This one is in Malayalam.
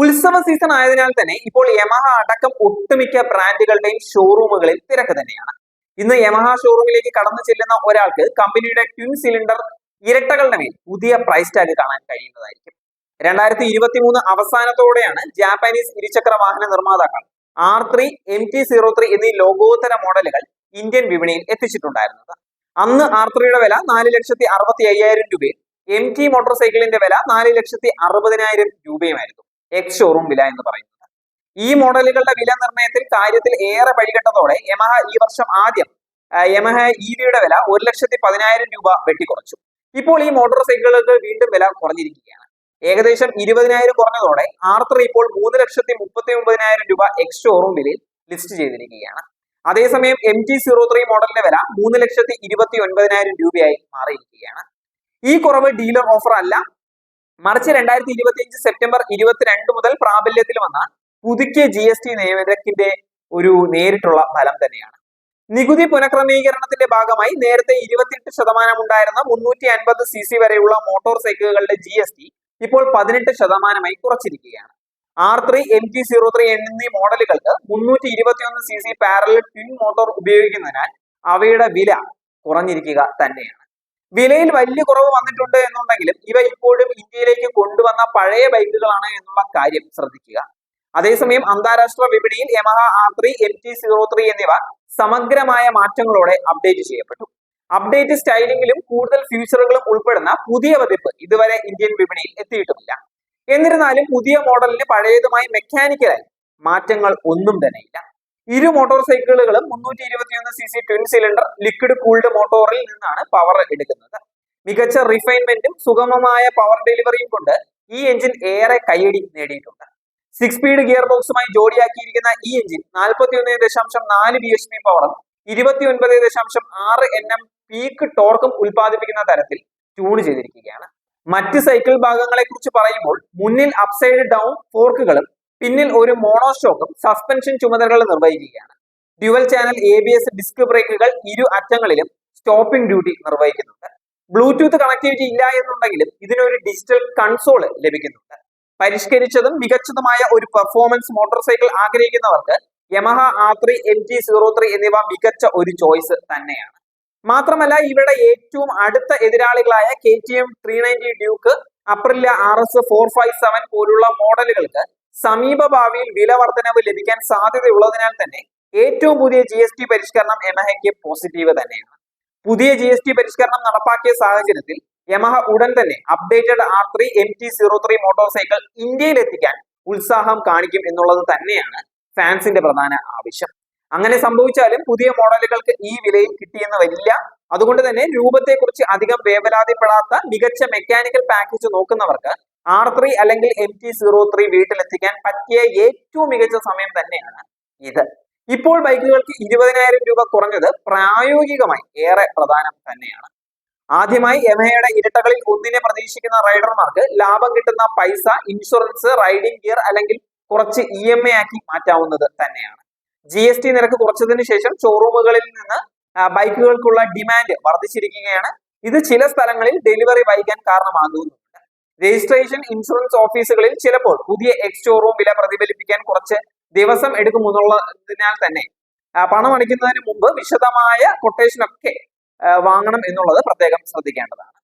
ഉത്സവ സീസൺ ആയതിനാൽ തന്നെ ഇപ്പോൾ യമഹ അടക്കം ഒട്ടുമിക്ക ബ്രാൻഡുകളുടെയും ഷോറൂമുകളിൽ തിരക്ക് തന്നെയാണ്. ഇന്ന് യമഹ ഷോറൂമിലേക്ക് കടന്നു ചെല്ലുന്ന ഒരാൾക്ക് കമ്പനിയുടെ ട്വിൻ സിലിണ്ടർ ഇരട്ടകളുടെ മേൽ പുതിയ പ്രൈസ് ടാഗ് കാണാൻ കഴിയുന്നതായിരിക്കും. രണ്ടായിരത്തി ഇരുപത്തി മൂന്ന് അവസാനത്തോടെയാണ് ജാപ്പാനീസ് ഇരുചക്ര വാഹന നിർമ്മാതാക്കൾ R three M T zero three എന്നീ ലോകോത്തര മോഡലുകൾ ഇന്ത്യൻ വിപണിയിൽ എത്തിച്ചിട്ടുണ്ടായിരുന്നത്. അന്ന് ആർ ത്രീയുടെ വില നാല് ലക്ഷത്തി അറുപത്തി അയ്യായിരം രൂപയും എം ടി മോട്ടോർ സൈക്കിളിന്റെ വില നാല് ലക്ഷത്തി അറുപതിനായിരം രൂപയുമായിരുന്നു. എക്സ് ഷോറൂം വില എന്ന് പറയുന്നത്. ഈ മോഡലുകളുടെ വില നിർണയത്തിൽ കാര്യത്തിൽ ഏറെ വഴികെട്ടതോടെ യമഹ ഈ വർഷം ആദ്യം യമഹ ഇവിയുടെ വില ഒരു ലക്ഷത്തി പതിനായിരം രൂപ വെട്ടിക്കുറച്ചു. ഇപ്പോൾ ഈ മോട്ടോർ സൈക്കിളുകൾക്ക് വീണ്ടും വില കുറഞ്ഞിരിക്കുകയാണ്. ഏകദേശം ഇരുപതിനായിരം കുറഞ്ഞതോടെ ആർത്തർ ഇപ്പോൾ മൂന്ന് ലക്ഷത്തി മുപ്പത്തി ഒമ്പതിനായിരം രൂപ എക്സ് ഷോറൂം വിലയിൽ ലിസ്റ്റ് ചെയ്തിരിക്കുകയാണ്. അതേസമയം എം ടി സീറോ ത്രീ മോഡലിന്റെ വില മൂന്ന് ലക്ഷത്തി ഇരുപത്തി ഒൻപതിനായിരം രൂപയായി മാറിയിരിക്കുകയാണ്. ഈ കുറവ് ഡീലർ ഓഫർ അല്ല മറിച്ച് രണ്ടായിരത്തി ഇരുപത്തി അഞ്ച് സെപ്റ്റംബർ ഇരുപത്തിരണ്ട് മുതൽ പ്രാബല്യത്തിൽ വന്ന പുതുക്കിയ ജി എസ് ടി നിയമനത്തിന്റെ ഒരു നേരിട്ടുള്ള ഫലം തന്നെയാണ്. നികുതി പുനഃക്രമീകരണത്തിന്റെ ഭാഗമായി നേരത്തെ ഇരുപത്തിയെട്ട് ശതമാനം ഉണ്ടായിരുന്ന മുന്നൂറ്റി അൻപത് സി സി വരെയുള്ള മോട്ടോർ സൈക്കിളുകളുടെ ജി എസ് ടി ഇപ്പോൾ പതിനെട്ട് ശതമാനമായി കുറച്ചിരിക്കുകയാണ്. R three M T zero three എന്നീ മോഡലുകൾക്ക് മുന്നൂറ്റി ഇരുപത്തിയൊന്ന് C C parallel twin motor ഉപയോഗിക്കുന്നതിനാൽ അവയുടെ വില കുറഞ്ഞിരിക്കുക തന്നെയാണ്. വിലയിൽ വലിയ കുറവ് വന്നിട്ടുണ്ട് എന്നുണ്ടെങ്കിലും ഇവ ഇപ്പോഴും ഇന്ത്യയിലേക്ക് കൊണ്ടുവന്ന പഴയ ബൈക്കുകളാണ് എന്നുള്ള കാര്യം ശ്രദ്ധിക്കുക. അതേസമയം അന്താരാഷ്ട്ര വിപണിയിൽ Yamaha R three M T zero three എന്നിവ സമഗ്രമായ മാറ്റങ്ങളോടെ അപ്ഡേറ്റ് ചെയ്യപ്പെട്ടു. അപ്ഡേറ്റ് സ്റ്റൈലിംഗിലും കൂടുതൽ ഫീച്ചറുകളും ഉൾപ്പെടുന്ന പുതിയ പതിപ്പ് ഇതുവരെ ഇന്ത്യൻ വിപണിയിൽ എത്തിയിട്ടുമില്ല. എന്നിരുന്നാലും പുതിയ മോഡലിന് പഴയതുമായി മെക്കാനിക്കലായി. മാറ്റങ്ങൾ ഒന്നും തന്നെയില്ല ഇരു മോട്ടോർ സൈക്കിളുകളും മുന്നൂറ്റി ഇരുപത്തിയൊന്ന് C C twin cylinder liquid cooled മോട്ടോറിൽ നിന്നാണ് പവർ എടുക്കുന്നത്. മികച്ച റിഫൈൻമെന്റും സുഗമമായ പവർ ഡെലിവറിയും കൊണ്ട് ഈ എഞ്ചിൻ ഏറെ കയ്യടി നേടിയിട്ടുണ്ട്. സിക്സ് സ്പീഡ് ഗിയർ ബോക്സുമായി ജോഡിയാക്കിയിരിക്കുന്ന ഈ എഞ്ചിൻ നാൽപ്പത്തി ഒന്ന് ദശാംശം നാല് ബി എച്ച് പി പവറും ഇരുപത്തി ഒൻപത് ദശാംശം ആറ് എൻ എം പീക്ക് ടോർക്കും ഉൽപ്പാദിപ്പിക്കുന്ന തരത്തിൽ ട്യൂൺ ചെയ്തിരിക്കുകയാണ്. മറ്റ് സൈക്കിൾ ഭാഗങ്ങളെ കുറിച്ച് പറയുമ്പോൾ മുന്നിൽ അപ്സൈഡ് ഡൗൺ ഫോർക്കുകളും പിന്നിൽ ഒരു മോണോഷോക്കും സസ്പെൻഷൻ ചുമതലകൾ നിർവഹിക്കുകയാണ്. Dual channel A B S disc ബ്രേക്കുകൾ ഇരു അറ്റങ്ങളിലും സ്റ്റോപ്പിംഗ് ഡ്യൂട്ടി നിർവഹിക്കുന്നുണ്ട്. ബ്ലൂടൂത്ത് കണക്ടിവിറ്റി ഇല്ല എന്നുണ്ടെങ്കിലും ഇതിനൊരു ഡിജിറ്റൽ കൺസോൾ ലഭിക്കുന്നുണ്ട്. പരിഷ്കരിച്ചതും മികച്ചതുമായ ഒരു പെർഫോമൻസ് മോട്ടോർ സൈക്കിൾ ആഗ്രഹിക്കുന്നവർക്ക് Yamaha R three M G zero three എന്നിവ മികച്ച ഒരു ചോയ്സ് തന്നെയാണ്. മാത്രമല്ല ഇവരുടെ ഏറ്റവും അടുത്ത എതിരാളികളായ K T M three ninety Duke Aprilia R S four five seven പോലുള്ള മോഡലുകൾക്ക് സമീപ ഭാവിയിൽ വില വർധനവ് ലഭിക്കാൻ സാധ്യതയുള്ളതിനാൽ തന്നെ ഏറ്റവും പുതിയ ജി എസ് ടി പരിഷ്കരണം യമഹയ്ക്ക് പോസിറ്റീവ് തന്നെയാണ്. പുതിയ ജി എസ് ടി പരിഷ്കരണം നടപ്പാക്കിയ സാഹചര്യത്തിൽ യമഹ ഉടൻ തന്നെ updated R three M T zero three motorcycle ഇന്ത്യയിൽ എത്തിക്കാൻ ഉത്സാഹം കാണിക്കും എന്നുള്ളത് തന്നെയാണ് ഫാൻസിന്റെ പ്രധാന ആവശ്യം. അങ്ങനെ സംഭവിച്ചാലും പുതിയ മോഡലുകൾക്ക് ഈ വിലയിൽ കിട്ടിയെന്ന് വരില്ല. അതുകൊണ്ട് തന്നെ രൂപത്തെക്കുറിച്ച് അധികം വേവലാതിപ്പെടാത്ത മികച്ച മെക്കാനിക്കൽ പാക്കേജ് നോക്കുന്നവർക്ക് ആർ ത്രീ അല്ലെങ്കിൽ എം ടി സീറോ ത്രീ വീട്ടിലെത്തിക്കാൻ പറ്റിയ ഏറ്റവും മികച്ച സമയം തന്നെയാണ് ഇത്. ഇപ്പോൾ ബൈക്കുകൾക്ക് ഇരുപതിനായിരം രൂപ കുറഞ്ഞത് പ്രായോഗികമായി ഏറെ പ്രധാനം തന്നെയാണ്. ആദ്യമായി എമയുടെ ഇരട്ടകളിൽ ഒന്നിനെ പ്രതീക്ഷിക്കുന്ന റൈഡർമാർക്ക് ലാഭം കിട്ടുന്ന പൈസ ഇൻഷുറൻസ് റൈഡിംഗ് ഗിയർ അല്ലെങ്കിൽ കുറച്ച് ഇ എം എ ആക്കി മാറ്റാവുന്നത് തന്നെയാണ്. ജി എസ് ടി നിരക്ക് കുറച്ചതിന് ശേഷം ഷോറൂമുകളിൽ നിന്ന് ബൈക്കുകൾക്കുള്ള ഡിമാൻഡ് വർദ്ധിച്ചിരിക്കുകയാണ്. ഇത് ചില സ്ഥലങ്ങളിൽ ഡെലിവറി വൈകാൻ കാരണമാകുന്നുണ്ട്. രജിസ്ട്രേഷൻ ഇൻഷുറൻസ് ഓഫീസുകളിൽ ചിലപ്പോൾ പുതിയ എക്സ് വില പ്രതിഫലിപ്പിക്കാൻ കുറച്ച് ദിവസം എടുക്കുമെന്നുള്ളതിനാൽ തന്നെ പണം അടിക്കുന്നതിന് മുമ്പ് വിശദമായ കൊട്ടേഷനൊക്കെ വാങ്ങണം എന്നുള്ളത് പ്രത്യേകം ശ്രദ്ധിക്കേണ്ടതാണ്.